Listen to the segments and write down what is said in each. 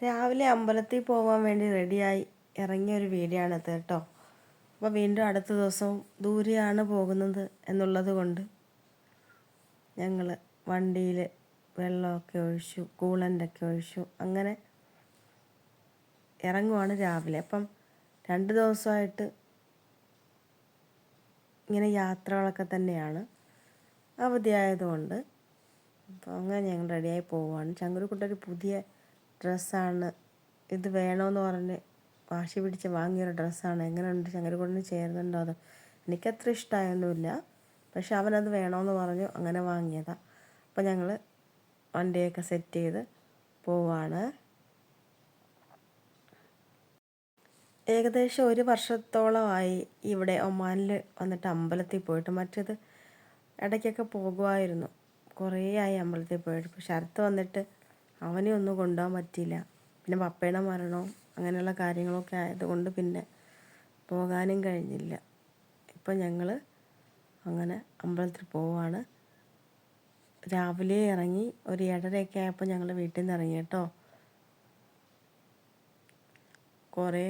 രാവിലെ അമ്പലത്തിൽ പോകാൻ വേണ്ടി റെഡിയായി ഇറങ്ങിയ ഒരു വീഡിയോ ആണ് കേട്ടോ. അപ്പോൾ വീണ്ടും അടുത്ത ദിവസം ദൂരെയാണ് പോകുന്നത് എന്നുള്ളത് കൊണ്ട് ഞങ്ങൾ വണ്ടിയിൽ വെള്ളമൊക്കെ ഒഴിച്ചു കൂളന്റൊക്കെ ഒഴിച്ചു അങ്ങനെ ഇറങ്ങുവാണ് രാവിലെ. അപ്പം രണ്ട് ദിവസമായിട്ട് ഇങ്ങനെ യാത്രകളൊക്കെ തന്നെയാണ് അവധിയായതുകൊണ്ട് അപ്പോൾ അങ്ങനെ ഞങ്ങൾ റെഡിയായി പോവുകയാണ് ചങ്കുരുക്കുട്ടൊരു പുതിയ ഡ്രസ്സാണ്. ഇത് വേണമെന്ന് പറഞ്ഞ് വാശി പിടിച്ച് വാങ്ങിയൊരു ഡ്രസ്സാണ്. എങ്ങനെയുണ്ട്? ചങ്കുരുക്കുട്ടന് ചേരുന്നുണ്ടോ അത്? എനിക്കത്ര ഇഷ്ടമായൊന്നുമില്ല പക്ഷെ അവനത് വേണമെന്ന് പറഞ്ഞു അങ്ങനെ വാങ്ങിയതാണ് അപ്പം ഞങ്ങൾ വണ്ടിയൊക്കെ സെറ്റ് ചെയ്ത് പോവാണ്. ഏകദേശം ഒരു വർഷത്തോളമായി ഇവിടെ ഒമാനിൽ വന്നിട്ട് അമ്പലത്തിൽ പോയിട്ട് മറ്റേത് ഇടയ്ക്കൊക്കെ പോകുമായിരുന്നു. കുറേ ആയി അമ്പലത്തിൽ പോയിട്ട്. പക്ഷെ അടുത്ത് വന്നിട്ട് അവനെ ഒന്നും കൊണ്ടുപോകാൻ പറ്റിയില്ല. പിന്നെ പപ്പയുടെ മരണവും അങ്ങനെയുള്ള കാര്യങ്ങളൊക്കെ ആയതുകൊണ്ട് പിന്നെ പോകാനും കഴിഞ്ഞില്ല. ഇപ്പം ഞങ്ങൾ അങ്ങനെ അമ്പലത്തിൽ പോവാണ്. രാവിലെ ഇറങ്ങി ഒരു ഏഴരയൊക്കെ ആയപ്പോൾ ഞങ്ങൾ വീട്ടിൽ നിന്ന് ഇറങ്ങി കേട്ടോ. കുറേ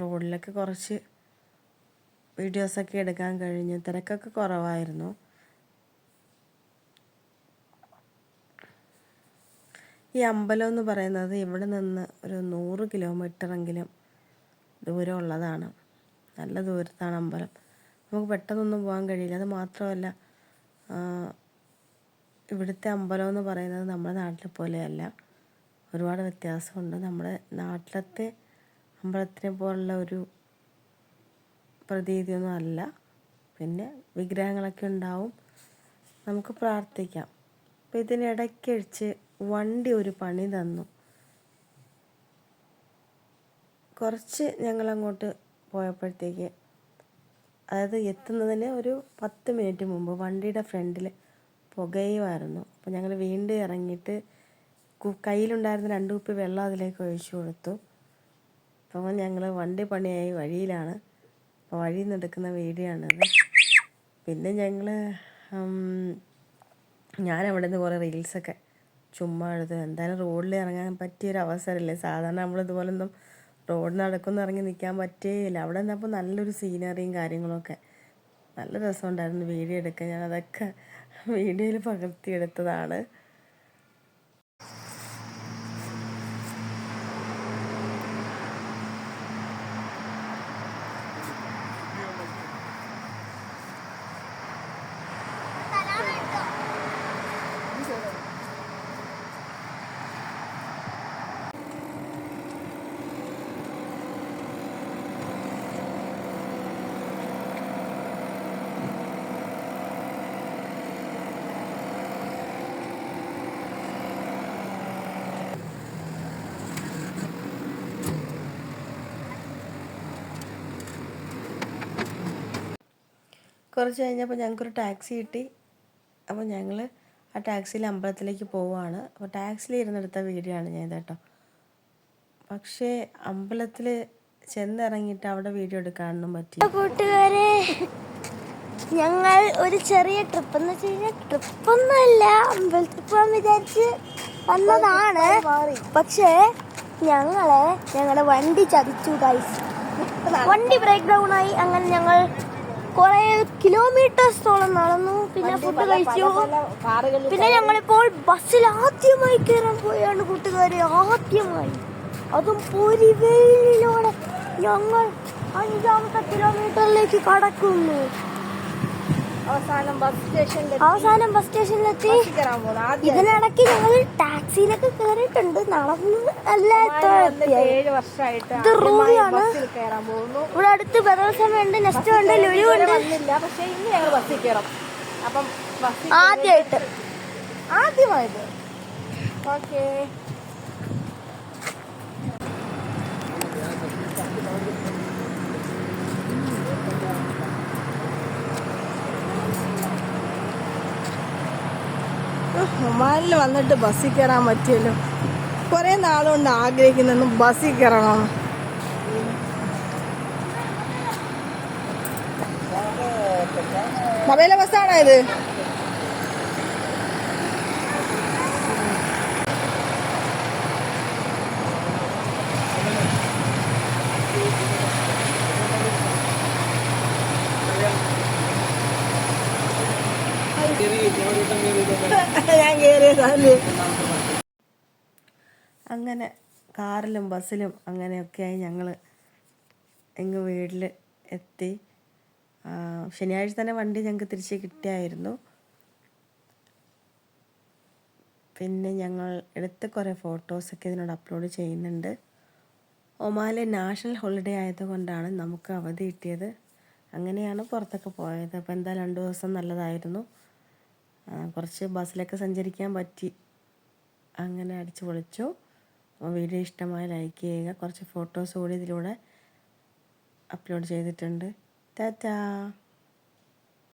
റോഡിലൊക്കെ കുറച്ച് വീഡിയോസൊക്കെ എടുക്കാൻ കഴിഞ്ഞു. തിരക്കൊക്കെ കുറവായിരുന്നു. ഈ അമ്പലം എന്ന് പറയുന്നത് ഇവിടെ നിന്ന് ഒരു നൂറ് കിലോമീറ്ററെങ്കിലും ദൂരമുള്ളതാണ് നല്ല ദൂരത്താണ് അമ്പലം. നമുക്ക് പെട്ടെന്നൊന്നും പോകാൻ കഴിയില്ല. അത് മാത്രമല്ല ഇവിടുത്തെ അമ്പലം എന്ന് പറയുന്നത് നമ്മുടെ നാട്ടിലെ പോലെയല്ല. ഒരുപാട് വ്യത്യാസമുണ്ട്. നമ്മുടെ നാട്ടിലത്തെ അമ്പലത്തിനെ പോലുള്ള ഒരു പ്രതീതിയൊന്നും അല്ല. പിന്നെ വിഗ്രഹങ്ങളൊക്കെ ഉണ്ടാവും. നമുക്ക് പ്രാർത്ഥിക്കാം. അപ്പോൾ ഇതിനിടയ്ക്കഴിച്ച് വണ്ടി ഒരു പണി തന്നു. കുറച്ച് ഞങ്ങൾ അങ്ങോട്ട് പോയപ്പോഴത്തേക്ക് അതായത് എത്തുന്നതിന് ഒരു പത്ത് മിനിറ്റ് മുമ്പ് വണ്ടിയുടെ ഫ്രണ്ടിൽ പുകയുമായിരുന്നു. അപ്പോൾ ഞങ്ങൾ വീണ്ടും ഇറങ്ങിയിട്ട് കയ്യിലുണ്ടായിരുന്ന രണ്ട് കുപ്പി വെള്ളം അതിലേക്ക് ഒഴിച്ചു കൊടുത്തു. അപ്പോൾ ഞങ്ങൾ വണ്ടി പണിയായി വഴിയിലാണ്. അപ്പോൾ വഴി നിന്ന് എടുക്കുന്ന വീഡിയോ ആണിത് പിന്നെ ഞങ്ങൾ ഞാൻ അവിടെ നിന്ന് കുറേ റീൽസൊക്കെ ചുമ്മാ എടുത്ത് എന്തായാലും റോഡിൽ ഇറങ്ങാൻ പറ്റിയൊരു അവസരമല്ലേ സാധാരണ നമ്മൾ ഇതുപോലൊന്നും റോഡ് നടക്കുന്ന ഇറങ്ങി നിൽക്കാൻ പറ്റേയില്ല. അവിടെ നിന്നപ്പോൾ നല്ലൊരു സീനറിയും കാര്യങ്ങളൊക്കെ. നല്ല രസമുണ്ടായിരുന്നു വീഡിയോ എടുക്കാൻ. ഞാൻ അതൊക്കെ വീഡിയോയിൽ പകർത്തിയെടുത്തതാണ്. കുറച്ച് കഴിഞ്ഞപ്പോൾ ഞങ്ങൾക്കൊരു ടാക്സി കിട്ടി. അപ്പോൾ ഞങ്ങൾ ആ ടാക്സിയിൽ അമ്പലത്തിലേക്ക് പോവുകയാണ്. അപ്പോൾ ടാക്സിയിൽ ഇരുന്നെടുത്ത വീഡിയോ ആണ് ഞാൻ കേട്ടോ പക്ഷേ അമ്പലത്തിൽ ചെന്നിറങ്ങിയിട്ട് അവിടെ വീഡിയോ എടുക്കാനൊന്നും പറ്റി കൂട്ടുകാരെ ഞങ്ങൾ ഒരു ചെറിയ ട്രിപ്പ് എന്ന് വെച്ച് കഴിഞ്ഞാൽ ട്രിപ്പൊന്നുമല്ല അമ്പലത്തിൽ പോകാൻ വിചാരിച്ച് വന്നതാണ്. പക്ഷേ ഞങ്ങളെ ഞങ്ങളുടെ വണ്ടി ചതിച്ചു ഗൈസ് വണ്ടി ബ്രേക്ക് ഡൗൺ ആയി. അങ്ങനെ ഞങ്ങൾ കുറെ കിലോമീറ്റേഴ്സോളം നടന്നു. പിന്നെ ഫുഡ് കഴിച്ചു. പിന്നെ ഞങ്ങളിപ്പോൾ ബസ്സിൽ ആദ്യമായി കയറാൻ പോയാണ് കൂട്ടുകാരെ. ആദ്യമായി. അതും പൊരിവെയിലൂടെ ഞങ്ങൾ അഞ്ചാമത്തെ കിലോമീറ്ററിലേക്ക് കടക്കുന്നു. അവസാനം ബസ് സ്റ്റേഷനിൽ അവസാനം ബസ് സ്റ്റേഷനിലെത്തി ഇതിനിടയ്ക്ക് ഞങ്ങൾ ടാക്സിയിലൊക്കെ കയറിയിട്ടുണ്ട്. നടന്ന് അല്ല വന്നിട്ട് ഏഴ് വർഷമായിട്ട് ഇത് റൂമിയാണ് ഇവിടെ അടുത്ത് ഉണ്ട് നെക്സ്റ്റ് ഉണ്ട് ലുലു ഉണ്ട്. ആദ്യമായിട്ട് പക്ഷെ ഇന്ന് ഞങ്ങൾ ബസ്സിൽ കയറും. അപ്പം ആദ്യമായിട്ട്. ഓക്കേ ഓക്കെ ഒമാനിൽ വന്നിട്ട് ബസ്സിൽ കയറാൻ പറ്റിയല്ലോ. കുറേ നാളുകൊണ്ട് ആഗ്രഹിക്കുന്നു ബസ്സിൽ കയറണം മൊബൈലെ ബസ്സാണോ ഇത്? അങ്ങനെ കാറിലും ബസ്സിലും അങ്ങനെയൊക്കെയായി ഞങ്ങൾ എങ്ങ് വീട്ടിൽ എത്തി. ശനിയാഴ്ച തന്നെ വണ്ടി ഞങ്ങൾക്ക് തിരിച്ച് കിട്ടിയായിരുന്നു. പിന്നെ ഞങ്ങൾ എടുത്ത കുറേ ഫോട്ടോസൊക്കെ ഇതിനോട് അപ്ലോഡ് ചെയ്യുന്നുണ്ട്. ഒമാലെ നാഷണൽ ഹോളിഡേ ആയതുകൊണ്ടാണ് നമുക്ക് അവധി കിട്ടിയത്. അങ്ങനെയാണ് പുറത്തൊക്കെ പോയത്. അപ്പോൾ എന്താ രണ്ട് ദിവസം നല്ലതായിരുന്നു. കുറച്ച് ബസ്സിലൊക്കെ സഞ്ചരിക്കാൻ പറ്റി. അങ്ങനെ അടിച്ചു പൊളിച്ചു. അപ്പോൾ വീഡിയോ ഇഷ്ടമായി ലൈക്ക് ചെയ്യുക. കുറച്ച് ഫോട്ടോസ് കൂടി ഇതിലൂടെ അപ്ലോഡ് ചെയ്തിട്ടുണ്ട്. ടാറ്റാ